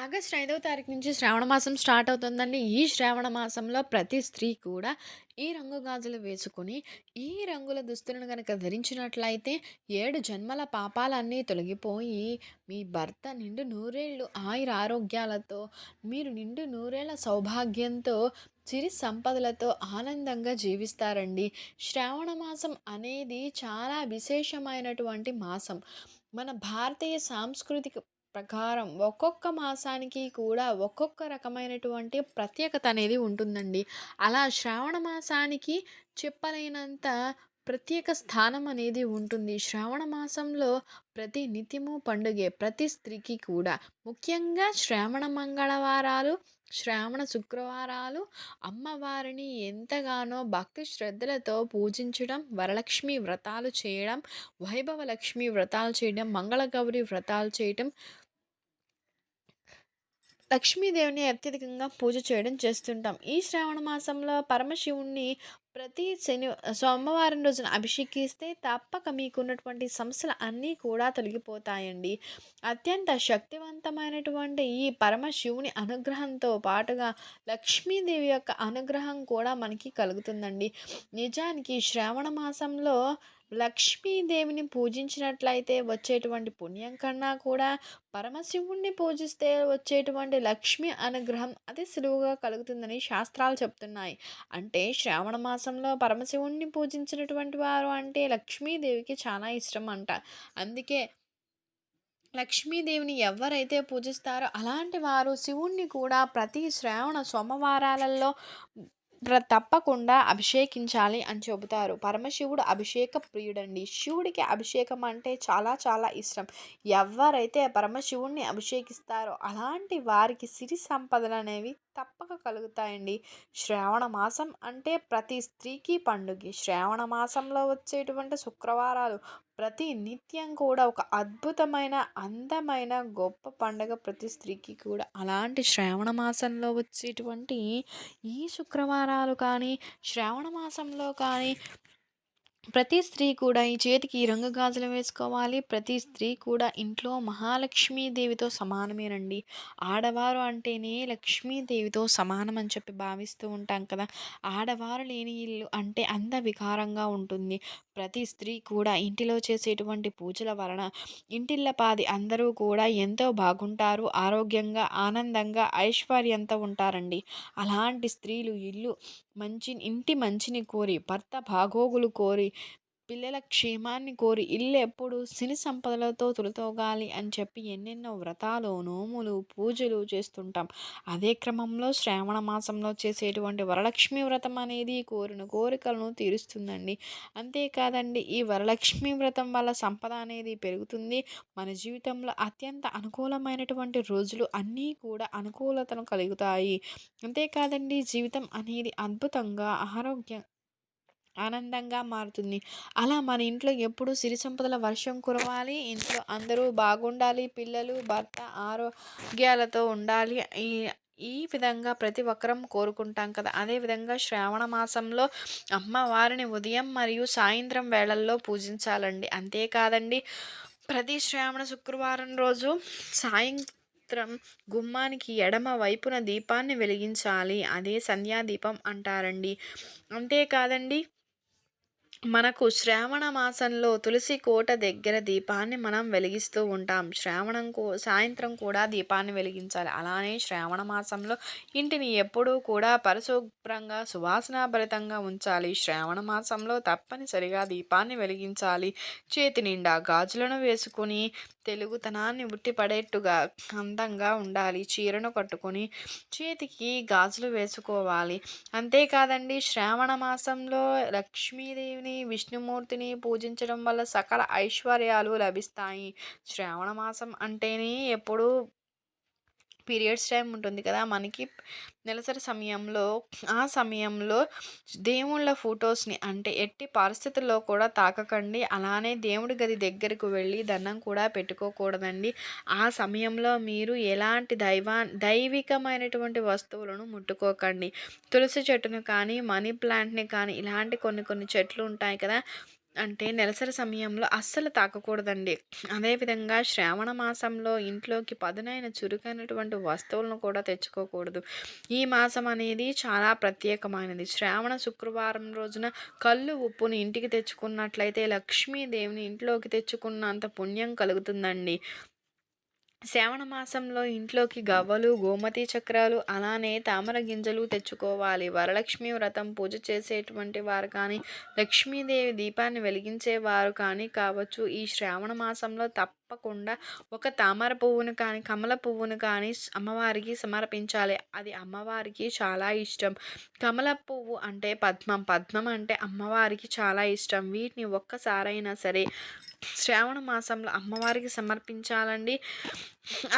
August ఐదవ తారీఖు నుంచి శ్రావణ మాసం స్టార్ట్ అవుతుందండి. ఈ శ్రావణ మాసంలో ప్రతి స్త్రీ కూడా ఈ రంగు గాజులు వేసుకొని, ఈ రంగుల దుస్తులను కనుక ధరించినట్లయితే ఏడు జన్మల పాపాలన్నీ తొలగిపోయి, మీ భర్త నిండు నూరేళ్ళు ఆయుర ఆరోగ్యాలతో మీరు నిండు నూరేళ్ళ సౌభాగ్యంతో, చిరి సంపదలతో ఆనందంగా జీవిస్తారండి. శ్రావణ మాసం అనేది చాలా విశేషమైనటువంటి మాసం. మన భారతీయ సాంస్కృతిక ప్రకారం ఒక్కొక్క మాసానికి కూడా ఒక్కొక్క రకమైనటువంటి ప్రత్యేకత అనేది ఉంటుందండి. అలా శ్రావణ మాసానికి చెప్పలేనంత ప్రత్యేక స్థానం అనేది ఉంటుంది. శ్రావణ మాసంలో ప్రతి నిత్యము పండుగే ప్రతి స్త్రీకి కూడా. ముఖ్యంగా శ్రావణ మంగళవారాలు, శ్రావణ శుక్రవారాలు అమ్మవారిని ఎంతగానో భక్తి శ్రద్ధలతో పూజించడం, వరలక్ష్మి వ్రతాలు చేయడం, వైభవ లక్ష్మి వ్రతాలు చేయడం, మంగళగౌరి వ్రతాలు చేయటం లక్ష్మీదేవిని అత్యధికంగా పూజ చేయడం చేస్తుంటాం. ఈ శ్రావణ మాసంలో పరమశివుణ్ణి ప్రతి శని సోమవారం రోజున అభిషేకిస్తే తప్పక మీకున్నటువంటి సమస్యలు అన్నీ కూడా తొలగిపోతాయండి. అత్యంత శక్తివంతమైనటువంటి ఈ పరమశివుని అనుగ్రహంతో పాటుగా లక్ష్మీదేవి యొక్క అనుగ్రహం కూడా మనకి కలుగుతుందండి. నిజానికి శ్రావణ మాసంలో లక్ష్మీదేవిని పూజించినట్లయితే వచ్చేటువంటి పుణ్యం కన్నా కూడా పరమశివుణ్ణి పూజిస్తే వచ్చేటువంటి లక్ష్మి అనుగ్రహం అతి సులువుగా కలుగుతుందని శాస్త్రాలు చెప్తున్నాయి. అంటే శ్రావణ మాసంలో పరమశివుణ్ణి పూజించినటువంటి వారు అంటే లక్ష్మీదేవికి చాలా ఇష్టం అంట. అందుకే లక్ష్మీదేవిని ఎవరైతే పూజిస్తారో అలాంటి వారు శివుణ్ణి కూడా ప్రతి శ్రావణ సోమవారాలలో తప్పకుండా అభిషేకించాలి అని చెబుతారు. పరమశివుడు అభిషేక ప్రియుడండి. శివుడికి అభిషేకం అంటే చాలా చాలా ఇష్టం. ఎవరైతే పరమశివుడిని అభిషేకిస్తారో అలాంటి వారికి సిరి సంపదలు అనేవి తప్పక కలుగుతాయండి. శ్రావణ మాసం అంటే ప్రతి స్త్రీకి పండుగ శ్రావణ మాసంలో వచ్చేటువంటి శుక్రవారాలు ప్రతి నిత్యం కూడా ఒక అద్భుతమైన, అందమైన, గొప్ప పండుగ ప్రతి స్త్రీకి కూడా. అలాంటి శ్రావణ మాసంలో వచ్చేటువంటి ఈ శుక్రవారాలు కానీ, శ్రావణ మాసంలో కానీ ప్రతి స్త్రీ కూడా ఈ చేతికి ఈ రంగు గాజులు వేసుకోవాలి. ప్రతి స్త్రీ కూడా ఇంట్లో మహాలక్ష్మీదేవితో సమానమేనండి. ఆడవారు అంటేనే లక్ష్మీదేవితో సమానం అని చెప్పి భావిస్తూ ఉంటాం కదా! ఆడవారు లేని ఇల్లు అంటే అందవికారంగా ఉంటుంది. ప్రతి స్త్రీ కూడా ఇంటిలో చేసేటువంటి పూజల వలన ఇంటిల్లపాది అందరూ కూడా ఎంతో బాగుంటారు. ఆరోగ్యంగా, ఆనందంగా, ఐశ్వర్యంతో ఉంటారండి. అలాంటి స్త్రీలు ఇల్లు మంచి ఇంటి మంచిని కోరి, భర్త బాగోగులు కోరి, పిల్లల క్షేమాన్ని కోరి ఇల్లు ఎప్పుడు సిని సంపదలతో తులతోగాలి అని చెప్పి ఎన్నెన్నో వ్రతాలు, నోములు, పూజలు చేస్తుంటాం. అదే క్రమంలో శ్రావణ మాసంలో చేసేటువంటి వరలక్ష్మి వ్రతం అనేది కోరిన కోరికలను తీరుస్తుందండి. అంతేకాదండి ఈ వరలక్ష్మి వ్రతం వల్ల సంపద అనేది పెరుగుతుంది. మన జీవితంలో అత్యంత అనుకూలమైనటువంటి రోజులు అన్నీ కూడా అనుకూలతను కలుగుతాయి. అంతేకాదండి జీవితం అనేది అద్భుతంగా ఆరోగ్యం ఆనందంగా మారుతుంది. అలా మన ఇంట్లో ఎప్పుడూ సిరి సంపదల వర్షం కురవాలి. ఇంట్లో అందరూ బాగుండాలి. పిల్లలు, భర్త ఆరోగ్యాలతో ఉండాలి. ఈ ఈ విధంగా ప్రతి ఒక్కరం కోరుకుంటాం కదా! అదేవిధంగా శ్రావణ మాసంలో అమ్మవారిని ఉదయం మరియు సాయంత్రం వేళల్లో పూజించాలండి. అంతేకాదండి ప్రతి శ్రావణ శుక్రవారం రోజు సాయంత్రం గుమ్మానికి ఎడమ వైపున దీపాన్ని వెలిగించాలి. అదే సంధ్యాదీపం అంటారండి. అంతేకాదండి మనకు శ్రావణ మాసంలో తులసి కోట దగ్గర దీపాన్ని మనం వెలిగిస్తూ ఉంటాం. శ్రావణం కూ సాయంత్రం కూడా దీపాన్ని వెలిగించాలి. అలానే శ్రావణ మాసంలో ఇంటిని ఎప్పుడూ కూడా పరిశుభ్రంగా, సువాసనాభరితంగా ఉంచాలి. శ్రావణ మాసంలో తప్పనిసరిగా దీపాన్ని వెలిగించాలి. చేతి నిండా గాజులను వేసుకొని తెలుగుతనాన్ని ఉట్టిపడేట్టుగా అందంగా ఉండాలి. చీరను కట్టుకొని చేతికి గాజులు వేసుకోవాలి. అంతేకాదండి శ్రావణ మాసంలో లక్ష్మీదేవిని, విష్ణుమూర్తిని పూజించడం వల్ల సకల ఐశ్వర్యాలు లభిస్తాయి. శ్రావణ మాసం అంటేనే ఎప్పుడూ పీరియడ్స్ టైం ఉంటుంది కదా! మనకి నెలసరి సమయంలో ఆ సమయంలో దేవుళ్ళ ఫొటోస్ని అంటే ఎట్టి పరిస్థితుల్లో కూడా తాకకండి. అలానే దేవుడి గది దగ్గరకు వెళ్ళి దండం కూడా పెట్టుకోకూడదండి. ఆ సమయంలో మీరు ఎలాంటి దైవా దైవికమైనటువంటి వస్తువులను ముట్టుకోకండి. తులసి చెట్టును కానీ, మనీ ప్లాంట్‌ని కానీ ఇలాంటి కొన్ని కొన్ని చెట్లు ఉంటాయి కదా! అంటే నెలసరి సమయంలో అస్సలు తాకకూడదండి. అదేవిధంగా శ్రావణ మాసంలో ఇంట్లోకి పదునైన చురుకైనటువంటి వస్తువులను కూడా తెచ్చుకోకూడదు. ఈ మాసం అనేది చాలా ప్రత్యేకమైనది. శ్రావణ శుక్రవారం రోజున కల్లు, ఉప్పును ఇంటికి తెచ్చుకున్నట్లయితే లక్ష్మీదేవిని ఇంట్లోకి తెచ్చుకున్నంత పుణ్యం కలుగుతుందండి. శ్రావణ మాసంలో ఇంట్లోకి గవ్వలు, గోమతి చక్రాలు, అలానే తామర గింజలు తెచ్చుకోవాలి. వరలక్ష్మి వ్రతం పూజ చేసేటువంటి వారు కానీ, లక్ష్మీదేవి దీపాన్ని వెలిగించేవారు కానీ కావచ్చు. ఈ శ్రావణ మాసంలో తప్పకుండా ఒక తామర పువ్వును కానీ, కమల పువ్వును కానీ అమ్మవారికి సమర్పించాలి. అది అమ్మవారికి చాలా ఇష్టం. కమల పువ్వు అంటే పద్మం, పద్మం అంటే అమ్మవారికి చాలా ఇష్టం. వీటిని ఒక్కసారైనా సరే శ్రావణ మాసంలో అమ్మవారికి సమర్పించాలండి.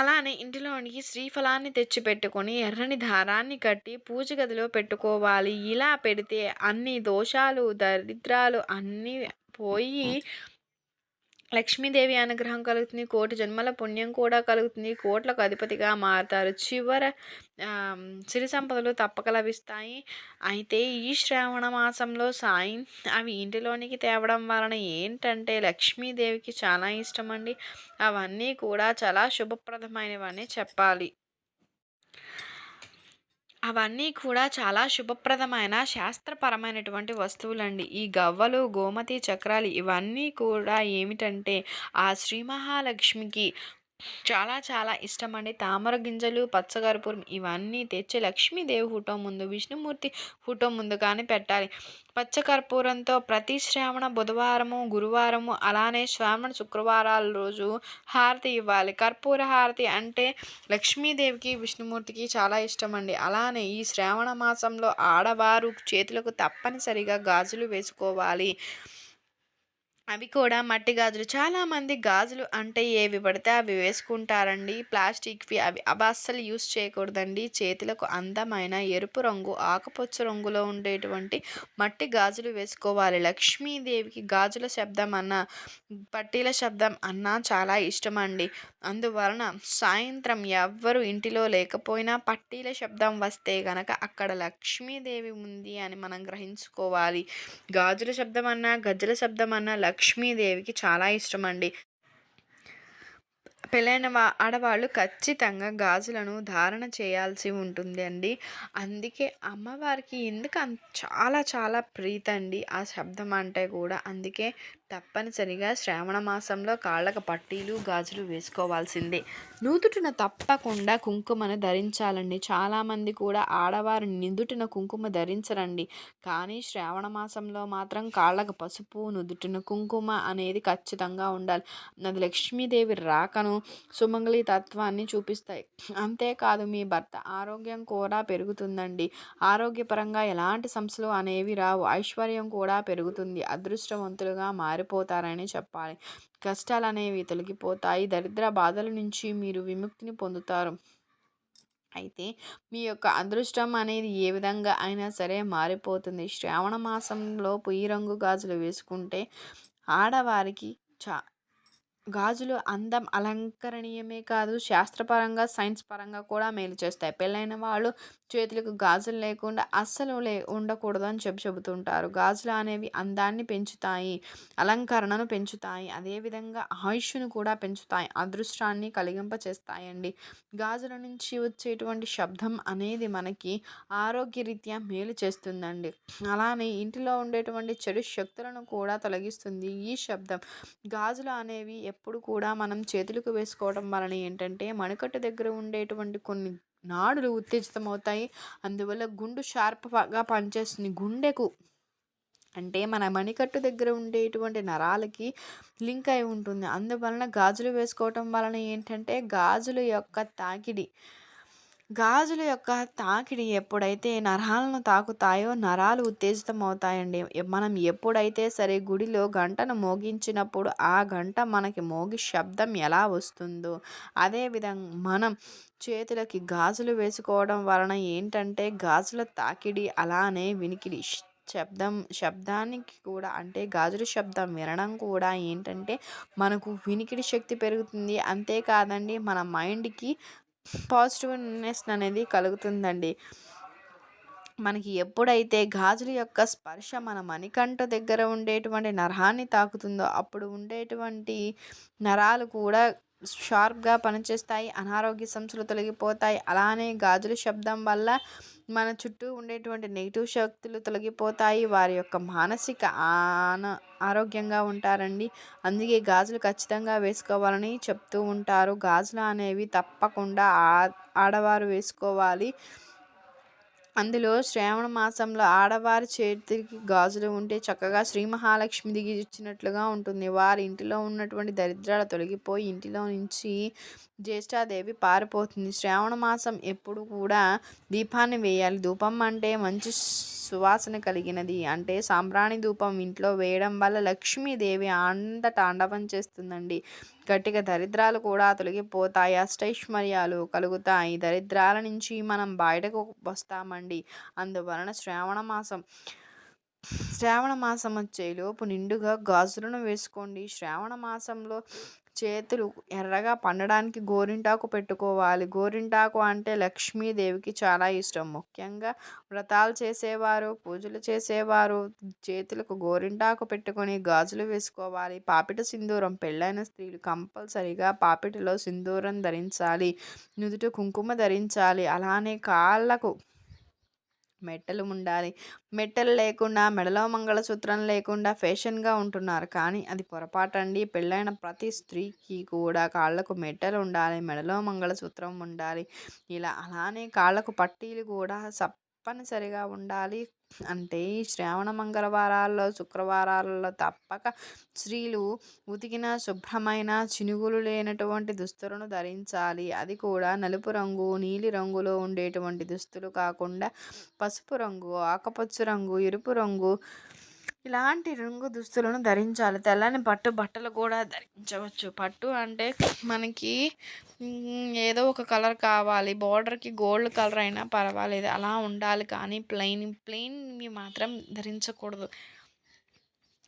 అలానే ఇంటిలోనికి శ్రీఫలాన్ని తెచ్చిపెట్టుకొని ఎర్రని దారాన్ని కట్టి పూజ గదిలో పెట్టుకోవాలి. ఇలా పెడితే అన్ని దోషాలు, దరిద్రాలు అన్నీ పోయి లక్ష్మీదేవి అనుగ్రహం కలుగుతుంది. కోటి జన్మల పుణ్యం కూడా కలుగుతుంది. కోట్లకు అధిపతిగా మారతారు. చివర సిరి సంపదలు తప్పక లభిస్తాయి. అయితే ఈ శ్రావణ మాసంలో సాయం అవి ఇంటిలోనికి తేవడం వలన ఏంటంటే లక్ష్మీదేవికి చాలా ఇష్టమండి. అవన్నీ కూడా చాలా శుభప్రదమైనవని చెప్పాలి. అవన్నీ కూడా చాలా శుభప్రదమైన శాస్త్రపరమైనటువంటి వస్తువులండి. ఈ గవ్వలు, గోమతి చక్రాలు ఇవన్నీ కూడా ఏమిటంటే ఆ శ్రీ మహాలక్ష్మికి చాలా చాలా ఇష్టమండి. తామర గింజలు, పచ్చకర్పూరం ఇవన్నీ తెచ్చి లక్ష్మీదేవి ఫోటో ముందు, విష్ణుమూర్తి ఫోటో ముందు కానీ పెట్టాలి. పచ్చకర్పూరంతో ప్రతి శ్రావణ బుధవారము, గురువారము అలానే శ్రావణ శుక్రవారాల రోజు హారతి ఇవ్వాలి. కర్పూర హారతి అంటే లక్ష్మీదేవికి, విష్ణుమూర్తికి చాలా ఇష్టమండి. అలానే ఈ శ్రావణ మాసంలో ఆడవారు చేతులకు తప్పనిసరిగా గాజులు వేసుకోవాలి. అవి కూడా మట్టి గాజులు. చాలామంది గాజులు అంటే ఏవి పడితే అవి వేసుకుంటారండి. ప్లాస్టిక్వి అవి అవి అస్సలు యూస్ చేయకూడదండి. చేతులకు అందమైన ఎరుపు రంగు ఆకుపచ్చ రంగులో ఉండేటువంటి మట్టి గాజులు వేసుకోవాలి. లక్ష్మీదేవికి గాజుల శబ్దం అన్న పట్టీల శబ్దం అన్నా చాలా ఇష్టమండి. అందువలన సాయంత్రం ఎవ్వరు ఇంటిలో లేకపోయినా పట్టీల శబ్దం వస్తే గనక అక్కడ లక్ష్మీదేవి ఉంది అని మనం గ్రహించుకోవాలి. గాజుల శబ్దం అన్నా గజ్జల శబ్దం అన్నా లక్ష్మీదేవికి చాలా ఇష్టం అండి పెళ్ళైన వా ఆడవాళ్ళు ఖచ్చితంగా గాజులను ధారణ చేయాల్సి ఉంటుంది అండి. అందుకే అమ్మవారికి ఎందుకు చాలా చాలా ప్రీతండి ఆ శబ్దం అంటే కూడా. అందుకే తప్పనిసరిగా శ్రావణ మాసంలో కాళ్ళకు పట్టీలు గాజులు వేసుకోవాల్సిందే. నూతుటిన తప్పకుండా కుంకుమను ధరించాలండి. చాలామంది కూడా ఆడవారు నిందుటిన కుంకుమ ధరించరండి. కానీ శ్రావణ మాసంలో మాత్రం కాళ్ళకు పసుపు నుదుటిన కుంకుమ అనేది ఖచ్చితంగా ఉండాలి. అది లక్ష్మీదేవి రాకను సుమంగళి తత్వాన్ని చూపిస్తాయి. అంతేకాదు మీ భర్త ఆరోగ్యం కూడా పెరుగుతుందండి. ఆరోగ్యపరంగా ఎలాంటి సమస్యలు అనేవి రావు. ఐశ్వర్యం కూడా పెరుగుతుంది. అదృష్టవంతులుగా మారిపోతారని చెప్పాలి. కష్టాలు అనేవి తొలగిపోతాయి. దరిద్ర బాధల నుంచి మీరు విముక్తిని పొందుతారు. అయితే మీ యొక్క అదృష్టం అనేది ఏ విధంగా అయినా సరే మారిపోతుంది. శ్రావణ మాసంలో పొయ్యి రంగు గాజులు వేసుకుంటే ఆడవారికి చా గాజులు అందం అలంకరణీయమే కాదు శాస్త్రపరంగా సైన్స్ పరంగా కూడా మేలు చేస్తాయి. పెళ్ళైన వాళ్ళు చేతులకు గాజులు లేకుండా అస్సలు లే ఉండకూడదు అని చెప్పి చెబుతుంటారు. గాజులు అనేవి అందాన్ని పెంచుతాయి అలంకరణను పెంచుతాయి అదేవిధంగా ఆయుష్ను కూడా పెంచుతాయి అదృష్టాన్ని కలిగింపచేస్తాయండి. గాజుల నుంచి వచ్చేటువంటి శబ్దం అనేది మనకి ఆరోగ్యరీత్యా మేలు చేస్తుందండి. అలానే ఇంటిలో ఉండేటువంటి చెడు శక్తులను కూడా తొలగిస్తుంది ఈ శబ్దం. గాజులు అనేవి ఎప్పుడు కూడా మనం చేతులకు వేసుకోవడం వలన ఏంటంటే మణికట్టు దగ్గర ఉండేటువంటి కొన్ని నాడులు ఉత్తేజితమవుతాయి. అందువల్ల గుండు షార్ప్గా పనిచేస్తుంది. గుండెకు అంటే మన మణికట్టు దగ్గర ఉండేటువంటి నరాలకి లింక్ అయి ఉంటుంది. అందువలన గాజులు వేసుకోవటం వలన ఏంటంటే గాజుల యొక్క తాకిడి గాజుల యొక్క తాకిడి ఎప్పుడైతే నరాలను తాకుతాయో నరాలు ఉత్తేజితం అవుతాయండి మనం ఎప్పుడైతే సరే గుడిలో గంటను మోగించినప్పుడు ఆ గంట మనకి మోగి శబ్దం ఎలా వస్తుందో అదేవిధంగా మనం చేతులకి గాజులు వేసుకోవడం వలన ఏంటంటే గాజుల తాకిడి అలానే వినికిడి శబ్దం శబ్దానికి కూడా అంటే గాజుల శబ్దం వినడం కూడా ఏంటంటే మనకు వినికిడి శక్తి పెరుగుతుంది. అంతేకాదండి మన మైండ్కి పాజిటివ్నెస్ అనేది కలుగుతుందండి. మనకి ఎప్పుడైతే గాజుల యొక్క స్పర్శ మన మణికంఠ దగ్గర ఉండేటువంటి నరాన్ని తాకుతుందో అప్పుడు ఉండేటువంటి నరాలు కూడా షార్ప్గా పనిచేస్తాయి అనారోగ్య సమస్యలు తొలగిపోతాయి. అలానే గాజుల శబ్దం వల్ల మన చుట్టూ ఉండేటువంటి నెగిటివ్ శక్తులు తొలగిపోతాయి. వారి యొక్క మానసిక ఆన ఆరోగ్యంగా ఉంటారండి. అందుకే గాజులు ఖచ్చితంగా వేసుకోవాలని చెప్తూ ఉంటారు. గాజులు అనేవి తప్పకుండా ఆడవారు వేసుకోవాలి. అందులో శ్రావణ మాసంలో ఆడవారి చేతికి గాజులు ఉంటే చక్కగా శ్రీ మహాలక్ష్మి దిగి ఇచ్చినట్లుగా ఉంటుంది. వారి ఇంటిలో ఉన్నటువంటి దరిద్రాలు తొలగిపోయి ఇంటిలో నుంచి జ్యేష్ఠాదేవి పారిపోతుంది. శ్రావణ మాసం ఎప్పుడు కూడా దీపాన్ని వేయాలి. ధూపం అంటే మంచి సువాసన కలిగినది. అంటే సాంబ్రాణి ధూపం ఇంట్లో వేయడం వల్ల లక్ష్మీదేవి ఆనంద తాండవం చేస్తుందండి. గట్టిగా దరిద్రాలు కూడా తొలగిపోతాయి. అష్టైశ్వర్యాలు కలుగుతాయి. దరిద్రాల నుంచి మనం బయటకు వస్తామండి. అందువలన శ్రావణ మాసం శ్రావణ మాసం వచ్చేలోపు నిండుగా గాజులను వేసుకోండి. శ్రావణ మాసంలో చేతులు ఎర్రగా పండడానికి గోరింటాకు పెట్టుకోవాలి. గోరింటాకు అంటే లక్ష్మీదేవికి చాలా ఇష్టం. ముఖ్యంగా వ్రతాలు చేసేవారు పూజలు చేసేవారు చేతులకు గోరింటాకు పెట్టుకొని గాజులు వేసుకోవాలి. పాపిట సింధూరం పెళ్ళైన స్త్రీలు కంపల్సరిగా పాపిటలో సింధూరం ధరించాలి. నుదుట కుంకుమ ధరించాలి. అలానే కాళ్ళకు మెట్టలు ఉండాలి మెట్టలు లేకుండా మెడలో మంగళసూత్రం లేకుండా ఫ్యాషన్గా ఉంటున్నారు. కానీ అది పొరపాటండి. పెళ్ళైన ప్రతి స్త్రీకి కూడా కాళ్ళకు మెట్టలు ఉండాలి మెడలో మంగళసూత్రం ఉండాలి. ఇలా అలానే కాళ్ళకు పట్టీలు కూడా తప్పనిసరిగా ఉండాలి. అంటే ఈ శ్రావణ మంగళవారాల్లో శుక్రవారాలలో తప్పక స్త్రీలు ఉతికిన శుభ్రమైన చినుగులు లేనటువంటి దుస్తులను ధరించాలి. అది కూడా నలుపు రంగు నీలి రంగులో ఉండేటువంటి దుస్తులు కాకుండా పసుపు రంగు ఆకుపచ్చ రంగు ఎరుపు రంగు ఇలాంటి రంగు దుస్తులను ధరించాలి. తెల్లని పట్టు బట్టలు కూడా ధరించవచ్చు. పట్టు అంటే మనకి ఏదో ఒక కలర్ కావాలి. బార్డర్కి గోల్డ్ కలర్ అయినా పర్వాలేదు. అలా ఉండాలి కానీ ప్లెయిన్ ప్లెయిన్వి మాత్రం ధరించకూడదు.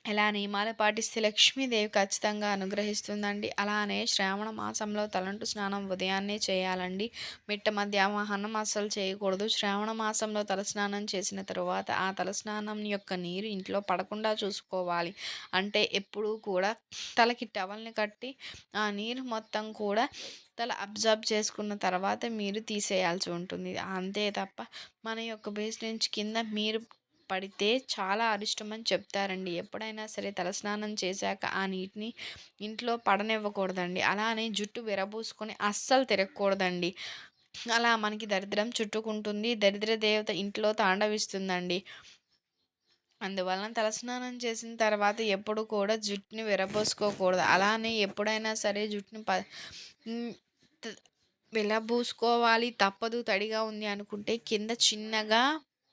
ఇలా నియమాలు పాటిస్తే లక్ష్మీదేవి ఖచ్చితంగా అనుగ్రహిస్తుందండి. అలానే శ్రావణ మాసంలో తలంటు స్నానం ఉదయాన్నే చేయాలండి. మిట్ట మధ్యాహ్నం అస్సలు చేయకూడదు. శ్రావణ మాసంలో తలస్నానం చేసిన తరువాత ఆ తలస్నానం యొక్క నీరు ఇంట్లో పడకుండా చూసుకోవాలి. అంటే ఎప్పుడూ కూడా తలకి టవల్ని కట్టి ఆ నీరు మొత్తం కూడా తల అబ్జర్బ్ చేసుకున్న తర్వాత మీరు తీసేయాల్సి ఉంటుంది. అంతే తప్ప మన యొక్క బేస్ నుంచి కింద మీరు పడితే చాలా అరిష్టమని చెప్తారండి. ఎప్పుడైనా సరే తలస్నానం చేశాక ఆ నీటిని ఇంట్లో పడనివ్వకూడదండి. అలానే జుట్టు విరబూసుకొని అస్సలు తిరగకూడదండి. అలా మనకి దరిద్రం చుట్టుకుంటుంది. దరిద్ర దేవత ఇంట్లో తాండవిస్తుందండి. అందువలన తలస్నానం చేసిన తర్వాత ఎప్పుడు కూడా జుట్టుని విరబోసుకోకూడదు. అలానే ఎప్పుడైనా సరే జుట్టుని ప విరబూసుకోవాలి. తప్పదు తడిగా ఉంది అనుకుంటే కింద చిన్నగా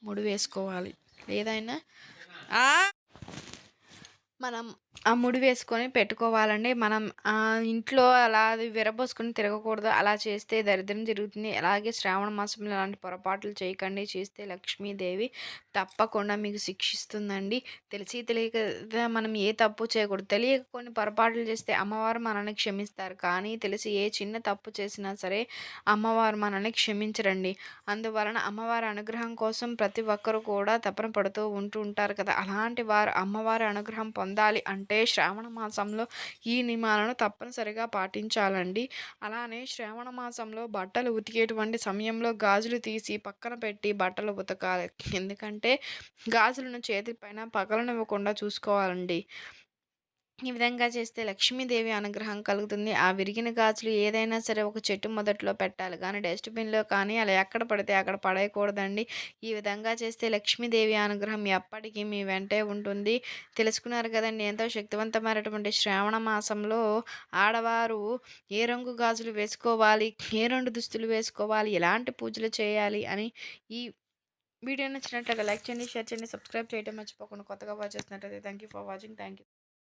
ముడి వేసుకోవాలి. ఏదైనా. మనం ఆ ముడి వేసుకొని పెట్టుకోవాలండి. మనం ఇంట్లో అలా అది విరబోసుకొని తిరగకూడదు. అలా చేస్తే దరిద్రం జరుగుతుంది. అలాగే శ్రావణ మాసంలో ఇలాంటి పొరపాట్లు చేయకండి. చేస్తే లక్ష్మీదేవి తప్పకుండా మీకు శిక్షిస్తుందండి. తెలిసి తెలియక మనం ఏ తప్పు చేయకూడదు. తెలియక కొన్ని పొరపాట్లు చేస్తే అమ్మవారు మనల్ని క్షమిస్తారు. కానీ తెలిసి ఏ చిన్న తప్పు చేసినా సరే అమ్మవారు మనల్ని క్షమించరండి. అందువలన అమ్మవారి అనుగ్రహం కోసం ప్రతి ఒక్కరు కూడా తపన పడుతూ ఉంటూ ఉంటారు కదా. అలాంటి వారు అమ్మవారి అనుగ్రహం పొందాలి అంటే అంటే శ్రావణ మాసంలో ఈ నియమాలను తప్పనిసరిగా పాటించాలండి. అలానే శ్రావణ మాసంలో బట్టలు ఉతికేటువంటి సమయంలో గాజులు తీసి పక్కన పెట్టి బట్టలు ఉతకాలి. ఎందుకంటే గాజులను చేతిపైన పగలనివ్వకుండా చూసుకోవాలండి. ఈ విధంగా చేస్తే లక్ష్మీదేవి అనుగ్రహం కలుగుతుంది. ఆ విరిగిన గాజులు ఏదైనా సరే ఒక చెట్టు మొదట్లో పెట్టాలి. కానీ డస్ట్బిన్లో కానీ అలా ఎక్కడ పడితే అక్కడ పడేయకూడదండి. ఈ విధంగా చేస్తే లక్ష్మీదేవి అనుగ్రహం ఎప్పటికీ మీ వెంటే ఉంటుంది. తెలుసుకున్నారు కదండి ఎంతో శక్తివంతమైనటువంటి శ్రావణ మాసంలో ఆడవారు ఏ రంగు గాజులు వేసుకోవాలి ఏ రెండు దుస్తులు వేసుకోవాలి ఎలాంటి పూజలు చేయాలి అని ఈ వీడియో నచ్చినట్లయితే లైక్ చేయండి షేర్ చేయండి సబ్స్క్రైబ్ చేయడం మర్చిపోకుండా కొత్తగా వాచ్ చేసినట్లయితే thank you for watching thank you